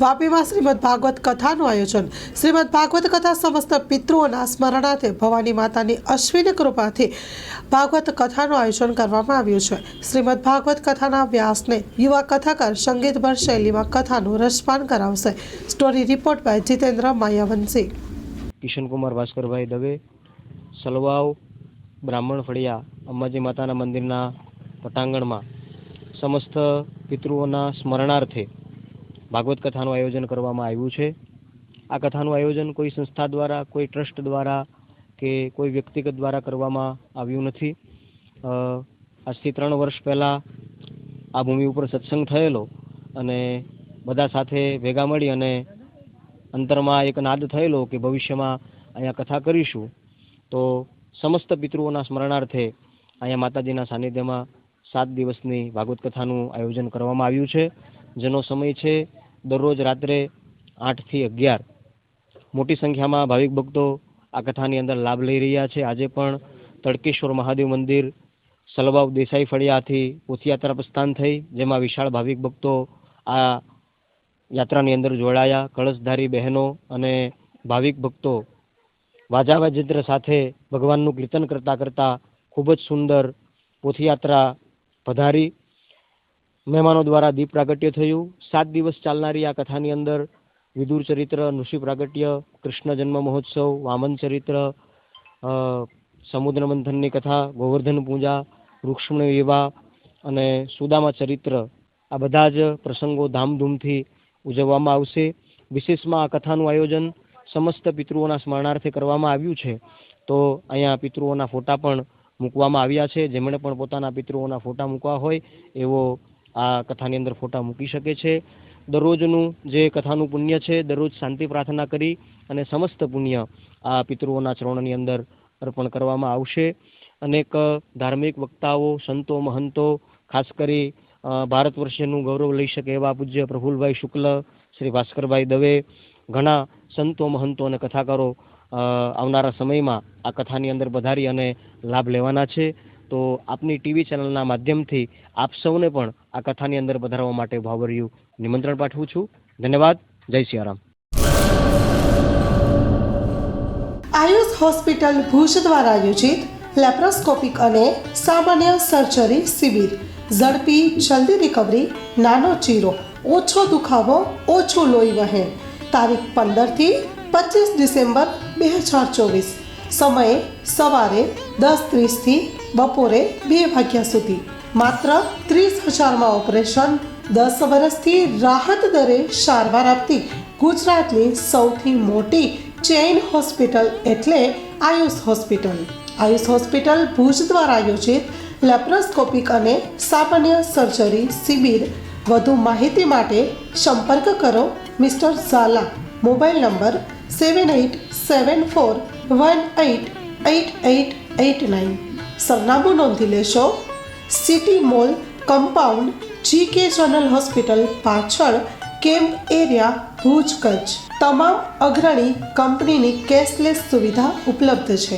વાપીમાં શ્રીમદ ભાગવત કથાનું આયોજન. શ્રીમદ ભાગવત કથા સમસ્ત પિતૃઓના સ્મરણાર્થે ભવાની માતાની અશ્વિની કૃપાથી ભાગવત કથાનું આયોજન કરવામાં આવ્યું છે. શ્રીમદ ભાગવત કથાના વ્યાસને યુવા કથાકાર સંગીતભર શૈલીમાં કથાનું રસપાન કરાવશે. Story report by Jitendra Mayavanshi. Kishankumar Bhaskarbhai Dave, Salvav, Brahman Faliya, Ambaji માતાના મંદિરના પટાંગણમાં સમસ્ત પિતૃઓના સ્મરણાર્થે ભાગવત કથાનું આયોજન કરવામાં આવ્યું છે. આ કથાનું આયોજન કોઈ સંસ્થા દ્વારા, કોઈ ટ્રસ્ટ દ્વારા કે કોઈ વ્યક્તિગત દ્વારા કરવામાં આવ્યું નથી. આજથી ત્રણ વર્ષ પહેલાં આ ભૂમિ ઉપર સત્સંગ થયેલો અને બધા સાથે ભેગા મળી અને અંતરમાં એક નાદ થયેલો કે ભવિષ્યમાં અહીંયા કથા કરીશું. તો સમસ્ત પિતૃઓના સ્મરણાર્થે અહીંયા માતાજીના સાનિધ્યમાં સાત દિવસની ભાગવત કથાનું આયોજન કરવામાં આવ્યું છે. જેનો સમય છે દરરોજ રાત્રે આઠથી અગિયાર. મોટી સંખ્યામાં ભાવિક ભક્તો આ કથાની અંદર લાભ લઈ રહ્યા છે. આજે પણ તડકેશ્વર મહાદેવ મંદિર સલબાવ દેસાઈ ફળિયાથી પોથયાત્રા પ્રસ્થાન થઈ, જેમાં વિશાળ ભાવિક ભક્તો આ યાત્રાની અંદર જોડાયા. કળશધારી બહેનો અને ભાવિક ભક્તો વાજા સાથે ભગવાનનું કીર્તન કરતા કરતા ખૂબ જ સુંદર પોથયાત્રા પધારી મહેમાનો દ્વારા દીપ પ્રાગટ્ય થયું. સાત દિવસ ચાલનારી આ કથાની અંદર વિદુર ચરિત્ર નૃષિ પ્રાગટ્ય, કૃષ્ણ જન્મ મહોત્સવ, વામન ચરિત્ર સમુદ્ર મંથનની કથા, ગોવર્ધન પૂજા વૃક્ષમણી વિવાહ અને સુદામા ચરિત્ર આ બધા જ પ્રસંગો ધામધૂમથી ઉજવવામાં આવશે. વિશેષમાં આ કથાનું આયોજન સમસ્ત પિતૃઓના સ્મરણાર્થે કરવામાં આવ્યું છે. તો અહીંયા પિતૃઓના ફોટા પણ મૂકવામાં આવ્યા છે. જેમણે પણ પોતાના પિતૃઓના ફોટા મૂકવા હોય એવો આ કથાની અંદર ફોટા મૂકી શકે છે. દરરોજનું જે કથાનું પુણ્ય છે, દરરોજ શાંતિ પ્રાર્થના કરી અને સમસ્ત પુણ્ય આ પિતૃઓના ચરણોની અંદર અર્પણ કરવામાં આવશે. અનેક ધાર્મિક વક્તાઓ, સંતો, મહંતો, ખાસ કરી ભારત વર્ષનું ગૌરવ લઈ શકે એવા પૂજ્ય પ્રફુલભાઈ શુક્લ, શ્રી ભાસ્કરભાઈ દવે, ઘણા સંતો, મહંતો અને કથાકારો આવનારા સમયમાં આ કથાની અંદર પધારી અને લાભ લેવાના છે. તો આપની ટીવી ચેનલના માધ્યમથી આપ સૌને પણ આ કથાની અંદર પધારવા માટે ભાવભર્યું નિમંત્રણ પાઠવું છું. ધન્યવાદ. જય સિયારામ. આયુષ હોસ્પિટલ ભુજ દ્વારા આયોજિત લેપ્રોસ્કોપિક અને સામાન્ય સર્જરી શિબિર. ઝડપી, જલ્દી રિકવરી, નાનો ચીરો, ઓછો દુખાવો, ઓછું લોહી વહેણ તારીખ પંદરથી પચીસ ડિસેમ્બર બે હજાર ચોવીસ. સમયે સવારે દસ ત્રીસથી બપોરે બે વાગ્યા સુધી. માત્ર ત્રીસ હજારમાં ઓપરેશન. દસ વર્ષથી રાહત દરે સારવાર આપતી ગુજરાતની સૌથી મોટી ચેઇન હોસ્પિટલ એટલે આયુષ હોસ્પિટલ. આયુષ હોસ્પિટલ ભુજ દ્વારા આયોજિત લેપ્રોસ્કોપિક અને સામાન્ય સર્જરી શિબિર. વધુ માહિતી માટે સંપર્ક કરો mister Zala. Mobile number seven eight seven four one eight eight eight eight nine. સરનામું નોંધી લેશો. City mall, compound G K general hospital પાછળ કેમ્પ એરિયા, ભુજ, કચ્છ. તમામ અગ્રણી કંપનીની કેશલેસ સુવિધા ઉપલબ્ધ છે.